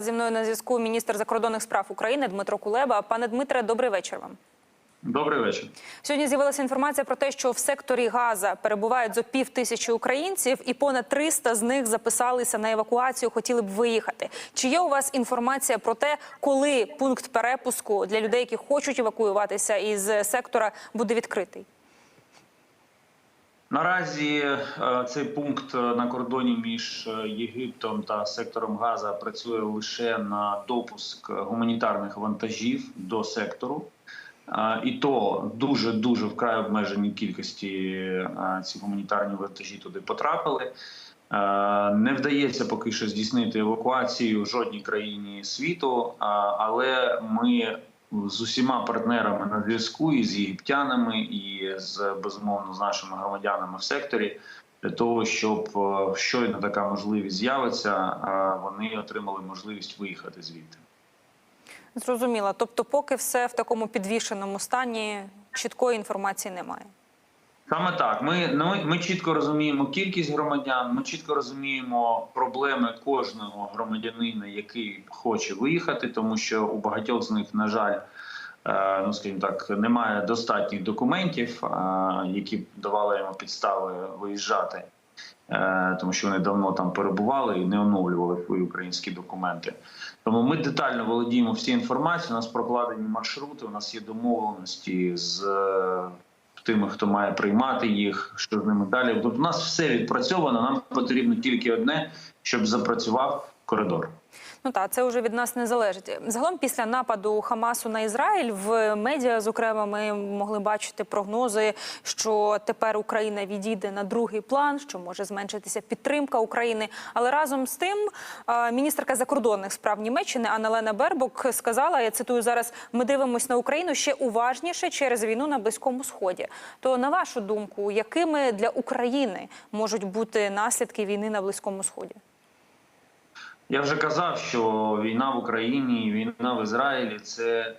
Зі мною на зв'язку міністр закордонних справ України Дмитро Кулеба. Пане Дмитре, добрий вечір вам. Добрий вечір. Сьогодні з'явилася інформація про те, що в секторі Газа перебувають зо пів тисячі українців, і понад 300 з них записалися на евакуацію, хотіли б виїхати. Чи є у вас інформація про те, коли пункт перепуску для людей, які хочуть евакуюватися із сектора, буде відкритий? Наразі е, цей пункт на кордоні між е, Єгиптом та сектором Газа працює лише на допуск гуманітарних вантажів до сектору. Е, І то дуже дуже вкрай обмеженій кількості е, ці гуманітарні вантажі туди потрапили. Е, Не вдається поки що здійснити евакуацію жодній країні світу, але ми з усіма партнерами на зв'язку і з єгиптянами, і з безумовно з нашими громадянами в секторі для того, щоб е, щойно така можливість з'явиться, вони отримали можливість виїхати звідти. Зрозуміло. Тобто, поки все в такому підвішеному стані, чіткої інформації немає. Саме так. Ми, ну, ми, чітко розуміємо кількість громадян. Ми чітко розуміємо проблеми кожного громадянина, який хоче виїхати, тому що у багатьох з них, на жаль, е, ну скажімо так, немає достатніх документів, е, які б давали йому підстави виїжджати. Е, Тому що вони давно там перебували і не оновлювали свої українські документи. Тому ми детально володіємо всією інформацією. У нас прокладені маршрути. У нас є домовленості з е, тими, хто має приймати їх, що з ними далі. Тобто у нас все відпрацьовано. Нам потрібно тільки одне, щоб запрацював коридор. Ну так, це вже від нас не залежить. Загалом, після нападу Хамасу на Ізраїль в медіа, зокрема, ми могли бачити прогнози, що тепер Україна відійде на другий план, що може зменшитися підтримка України. Але разом з тим, міністерка закордонних справ Німеччини Анна Лена Бербок сказала: я цитую зараз: ми дивимося на Україну ще уважніше через війну на близькому сході. То на вашу думку, якими для України можуть бути наслідки війни на близькому сході? Я вже казав, що війна в Україні, війна в Ізраїлі це е,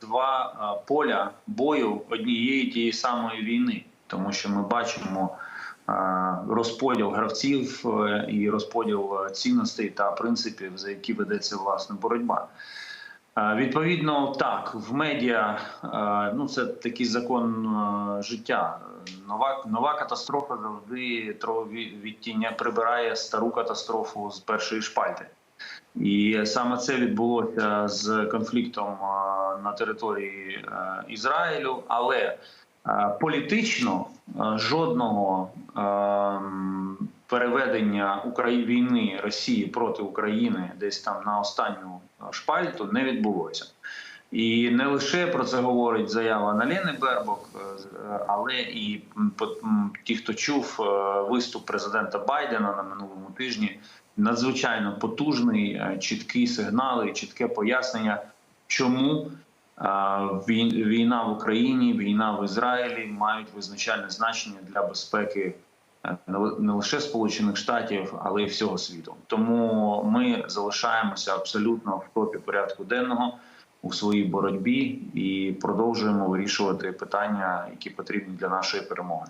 два е, поля бою однієї тієї самої війни, тому що ми бачимо е, розподіл гравців е, і розподіл е, цінностей та принципів, за які ведеться власне боротьба. Відповідно, так в медіа ну це такий закон життя. Нова нова катастрофа завжди відтіння прибирає стару катастрофу з першої шпальти. І саме це відбулося з конфліктом на території Ізраїлю, але політично жодного переведення війни Росії проти України десь там на останню шпальту не відбулося. І не лише про це говорить заява Налєни Бербок, е, е, але і ті, хто чув е, виступ президента Байдена на минулому тижні, надзвичайно потужний, е, чіткий сигнал і чітке пояснення, чому війна в Україні, війна в Ізраїлі мають визначальне значення для безпеки не лише Сполучених Штатів, але й всього світу. Тому ми залишаємося абсолютно в топі порядку денного у своїй боротьбі і продовжуємо вирішувати питання, які потрібні для нашої перемоги.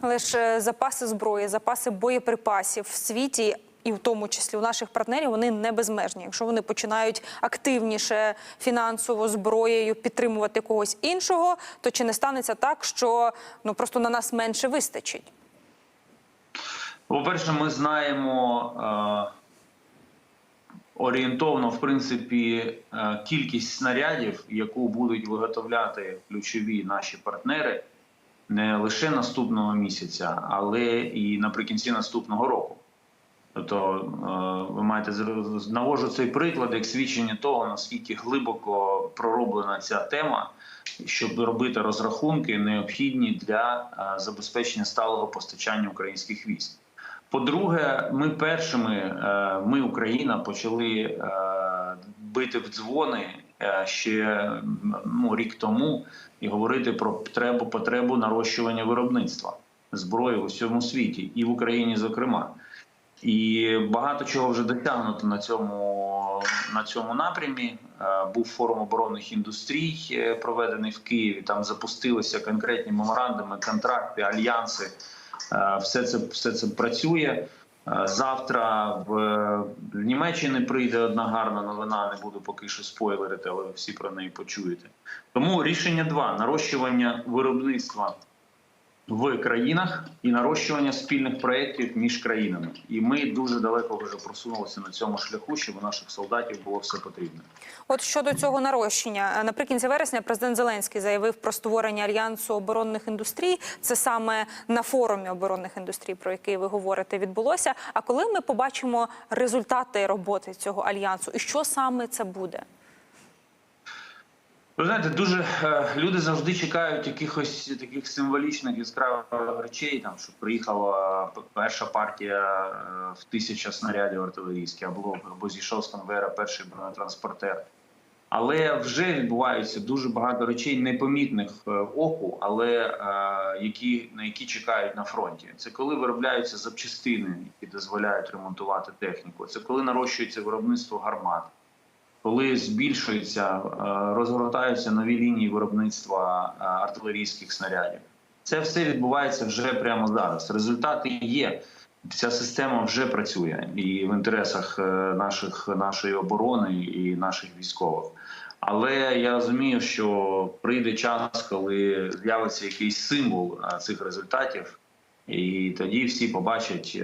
Але ж е, запаси зброї, запаси боєприпасів в світі. І в тому числі у наших партнерів вони не безмежні. Якщо вони починають активніше фінансово зброєю підтримувати когось іншого, то чи не станеться так, що ну просто на нас менше вистачить? По-перше, ми знаємо е, орієнтовно, в принципі, е, кількість снарядів, яку будуть виготовляти ключові наші партнери не лише наступного місяця, але і наприкінці наступного року. Тобто, е, ви маєте навожу цей приклад як свідчення того, наскільки глибоко пророблена ця тема, щоб робити розрахунки, необхідні для е, забезпечення сталого постачання українських військ. По-друге, ми першими, е, ми, Україна, почали е, бити в дзвони е, ще ну, рік тому і говорити про потребу, потребу нарощування виробництва зброї у всьому світі, і в Україні, зокрема. І багато чого вже досягнуто на цьому на цьому напрямі. Був форум оборонних індустрій, проведений в Києві. Там запустилися конкретні меморандуми, контракти, альянси. Е, Все це все це працює. Е, Завтра в, в Німеччині прийде одна гарна новина. Не буду поки що спойлерити, але ви всі про неї почуєте. Тому рішення два: нарощування виробництва в країнах і нарощування спільних проєктів між країнами. І ми дуже далеко вже просунулися на цьому шляху, щоб у наших солдатів було все потрібне. От щодо цього нарощення, е, наприкінці вересня президент Зеленський заявив про створення альянсу оборонних індустрій. Це саме на форумі оборонних індустрій, про який ви говорите, відбулося. А коли ми побачимо результати роботи цього альянсу, і що саме це буде? Ви знаєте, дуже е, люди завжди чекають якихось таких символічних яскравих речей, там що приїхала перша партія е, в тисяча снарядів артилерійських, або, або зійшов з конвейера перший бронетранспортер. Але вже відбуваються дуже багато речей, непомітних е, оку, але які на які чекають на фронті. Це коли виробляються запчастини, які дозволяють ремонтувати техніку. Це коли нарощується виробництво гармат коли збільшуються, е, розгортаються нові лінії виробництва е, артилерійських снарядів. Це все відбувається вже прямо зараз. Результати є. Ця система вже працює і в інтересах е, наших нашої оборони і наших військових. Але я розумію, що прийде час, коли з'явиться якийсь символ цих результатів, і тоді всі побачать,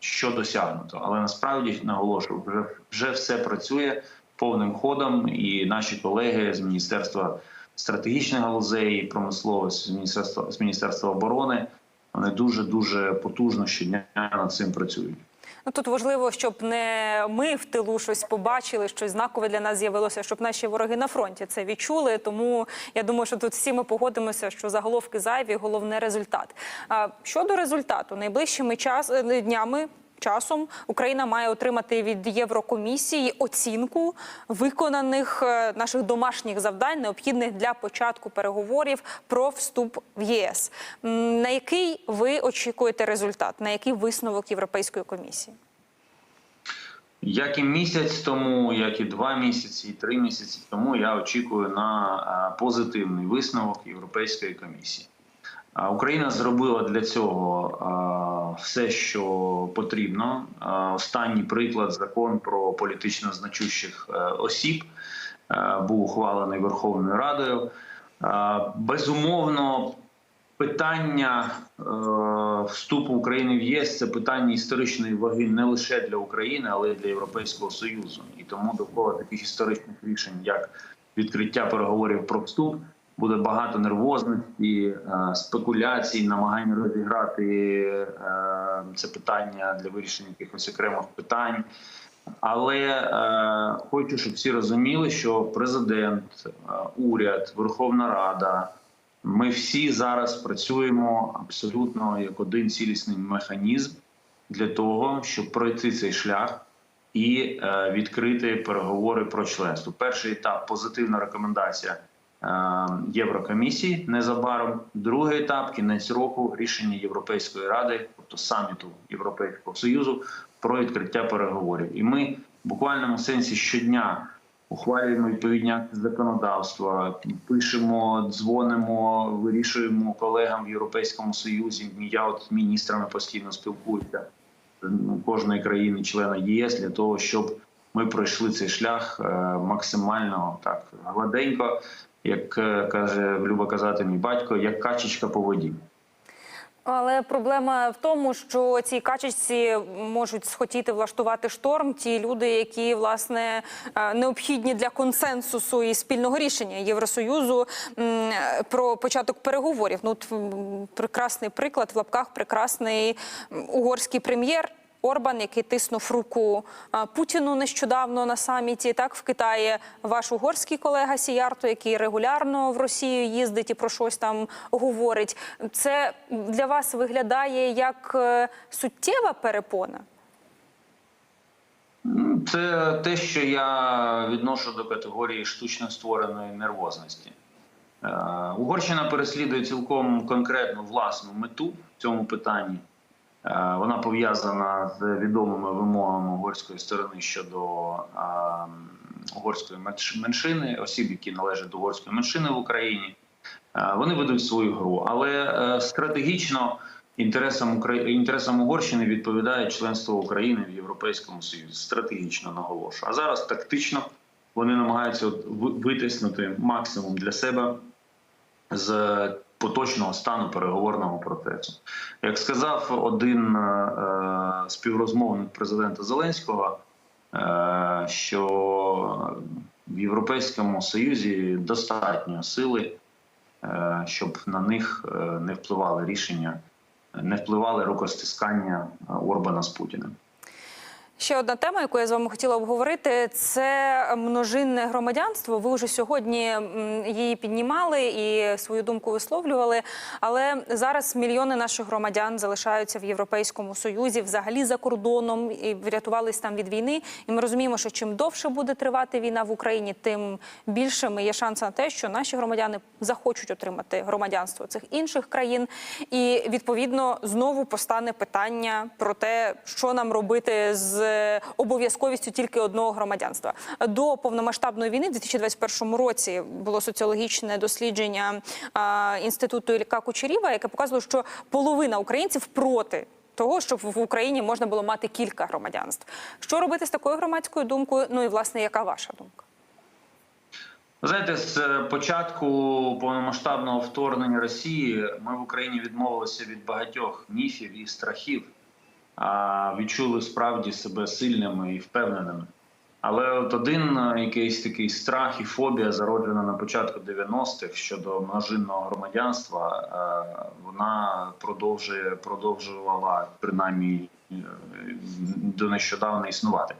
що досягнуто. Але насправді наголошую, вже, вже все працює повним ходом, і наші колеги з міністерства стратегічних галузей промисловості з міністерства з міністерства оборони вони дуже дуже потужно щодня над цим працюють. Ну тут важливо, щоб не ми в тилу щось побачили, щось знакове для нас з'явилося, щоб наші вороги на фронті це відчули. Тому я думаю, що тут всі ми погодимося, що заголовки зайві, головне результат. А щодо результату, найближчими час е, днями. Часом Україна має отримати від Єврокомісії оцінку виконаних е, наших домашніх завдань, необхідних для початку переговорів про вступ в ЄС. На який ви очікуєте результат? На який висновок Європейської комісії? Як і місяць тому, як і два місяці, і три місяці тому, я очікую на позитивний висновок Європейської комісії. Україна зробила для цього все, що потрібно. Останній приклад закон про політично значущих е, осіб е, був ухвалений Верховною Радою. Безумовно, питання е, вступу України в ЄС це питання історичної ваги не лише для України, але й для Європейського Союзу. І тому довкола таких історичних рішень, як відкриття переговорів про вступ, буде багато нервозності, е, спекуляцій, намагань розіграти е, це питання для вирішення якихось окремих питань. Але е, хочу, щоб всі розуміли, що президент, е, уряд, Верховна Рада. Ми всі зараз працюємо абсолютно як один цілісний механізм для того, щоб пройти цей шлях і е, відкрити переговори про членство. Перший етап позитивна рекомендація Єврокомісії незабаром. Другий етап кінець року рішення Європейської ради, тобто саміту Європейського союзу, про відкриття переговорів. І ми в буквальному сенсі щодня ухвалюємо відповідні акти законодавства, пишемо, дзвонимо, вирішуємо колегам в Європейському Союзі. Я от з міністрами постійно спілкуюся ну, кожної країни-члена ЄС для того, щоб ми пройшли цей шлях е, максимально так гладенько, як е, каже Люба казати мій батько, як качечка по воді. Але проблема в тому, що ці качечці можуть схотіти влаштувати шторм. Ті люди, які власне е, необхідні для консенсусу і спільного рішення Євросоюзу про початок переговорів. Ну прекрасний приклад в лапках, прекрасний угорський прем'єр. Орбан, який тиснув руку Путіну нещодавно на саміті, так в Китаї ваш угорський колега Сіярто, який регулярно в Росію їздить і про щось там говорить. Це для вас виглядає як е, суттєва перепона? Це те, що я відношу до категорії штучно створеної нервозності. Е, Угорщина переслідує цілком конкретну власну мету в цьому питанні. Е, Вона пов'язана з відомими вимогами угорської сторони щодо е, угорської менш- меншини, осіб, які належать до угорської меншини в Україні. Е, Вони ведуть свою гру, але стратегічно інтересам інтересам Угорщини відповідає членство України в Європейському Союзі. Стратегічно наголошую. А зараз тактично вони намагаються витиснути максимум для себе з поточного стану переговорного процесу. Як сказав один е, співрозмовник президента Зеленського, е, що в Європейському Союзі достатньо сили, е, щоб на них не впливали рішення, не впливали рукостискання Орбана з Путіним. Ще одна тема, яку я з вами хотіла обговорити, це множинне громадянство. Ви вже сьогодні її піднімали і свою думку висловлювали. Але зараз мільйони наших громадян залишаються в Європейському Союзі, взагалі за кордоном і врятувались там від війни. І ми розуміємо, що чим довше буде тривати війна в Україні, тим більшими є шанси на те, що наші громадяни захочуть отримати громадянство цих інших країн. І відповідно знову постане питання про те, що нам робити з обов'язковістю тільки одного громадянства. До повномасштабної війни в 2021 році було соціологічне дослідження інституту Ілля Кучеріва, яке показувало, що половина українців проти. Того, щоб в Україні можна було мати кілька громадянств. Що робити з такою громадською думкою? Ну і власне, яка ваша думка? Знаєте, з е, початку повномасштабного вторгнення Росії ми в Україні відмовилися від багатьох міфів і страхів, відчули справді себе сильними і впевненими. Але от один е, якийсь такий страх і фобія, зароджена на початку 90-х щодо множинного громадянства, е, вона продовжує продовжувала принаймні е, до нещодавно існувати.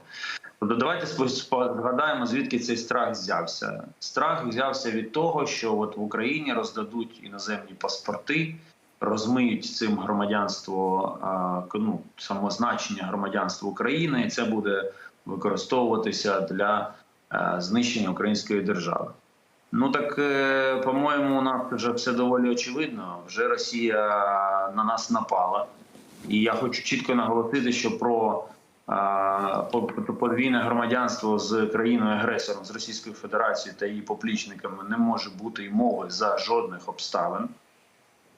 Тобто давайте згадаємо, звідки цей страх взявся. Страх взявся від того, що от в Україні роздадуть іноземні паспорти, розмиють цим громадянство, ну, самозначення громадянства України, і це буде використовуватися для е, знищення української держави. Ну так, е, по-моєму, у нас вже все доволі очевидно. Вже Росія на нас напала. І я хочу чітко наголосити, що про подвійне громадянство з країною агресором з Російською Федерацією та її поплічниками не може бути й мови за жодних обставин.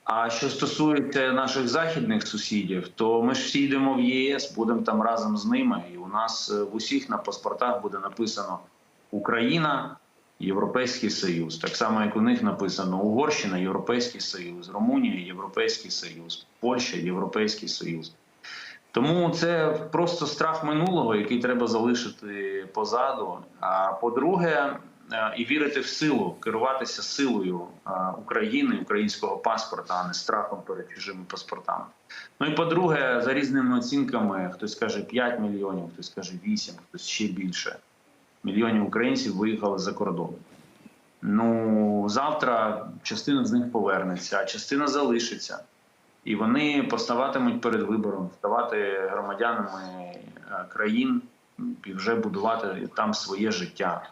А що стосується наших західних сусідів, то ми ж всі йдемо в ЄС, будемо там разом з ними. І у нас е, в усіх на паспортах буде написано Україна, Європейський Союз. Так само, як у них написано Угорщина, Європейський Союз, Румунія, Європейський Союз, Польща, Європейський Союз. Тому це просто страх минулого, який треба залишити позаду. А по-друге, і вірити в силу, керуватися силою е, України, українського паспорта, а не страхом перед чужими паспортами. Ну і по-друге, за різними оцінками, хтось каже 5 мільйонів, хтось каже 8, хтось ще більше мільйонів українців виїхали за кордон. Ну завтра частина з них повернеться, а частина залишиться. І вони поставатимуть перед вибором, ставати громадянами е, країн і вже будувати там своє життя.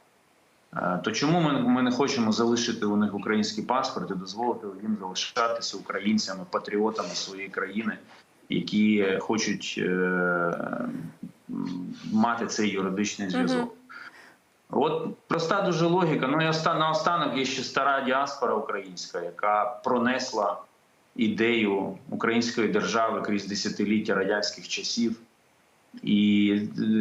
Е, То чому ми, ми не хочемо залишити у них український паспорт і дозволити їм залишатися українцями, патріотами своєї країни, які хочуть е, мати цей юридичний зв'язок? От проста дуже логіка. Ну і оста- наостанок є ще стара діаспора українська, яка пронесла ідею української держави крізь десятиліття радянських часів. І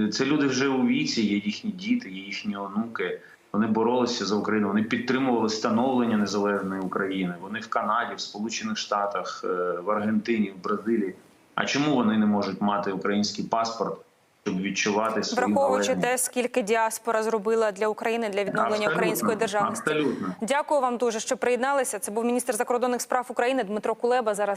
е, це люди вже у віці, є їхні діти, є їхні онуки. Вони боролися за Україну, вони підтримували становлення незалежної України. Вони в Канаді, в Сполучених Штатах, е, в Аргентині, в Бразилії. А чому вони не можуть мати український паспорт, щоб відчувати свою Враховуючи те, скільки діаспора зробила для України для відновлення Абсолютно, української державності. Абсолютно. Дякую вам дуже, що приєдналися. Це був міністр закордонних справ України Дмитро Кулеба. Зараз